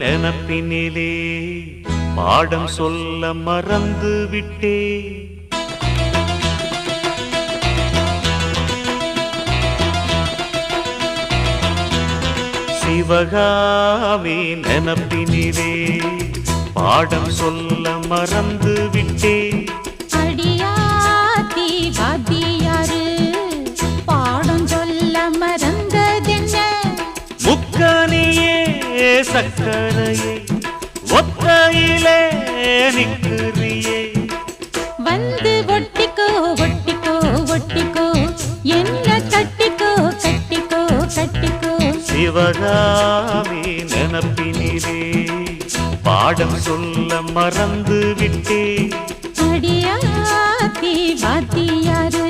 நினப்பினிலே பாடம் சொல்ல மறந்து விட்டே. சிவகாவி நினப்பினிலே பாடம் சொல்ல மறந்து விட்டே. அடியாத்தி வாத்தியாரு பாடம் சொல்ல மறந்ததென்ன? முக்கனியே சக்கரையே ஒத்தையிலே நிற்கிறியே. வந்து ஒட்டிக்கோ ஒட்டிக்கோ ஒட்டிக்கோ. என்ன கட்டிக்கோ கட்டிக்கோ கட்டிக்கோ. சிவகாமி நினப்பினிலே பாடம் சொல்ல மறந்து விட்டே அடியாத்தி வாத்தியாரு.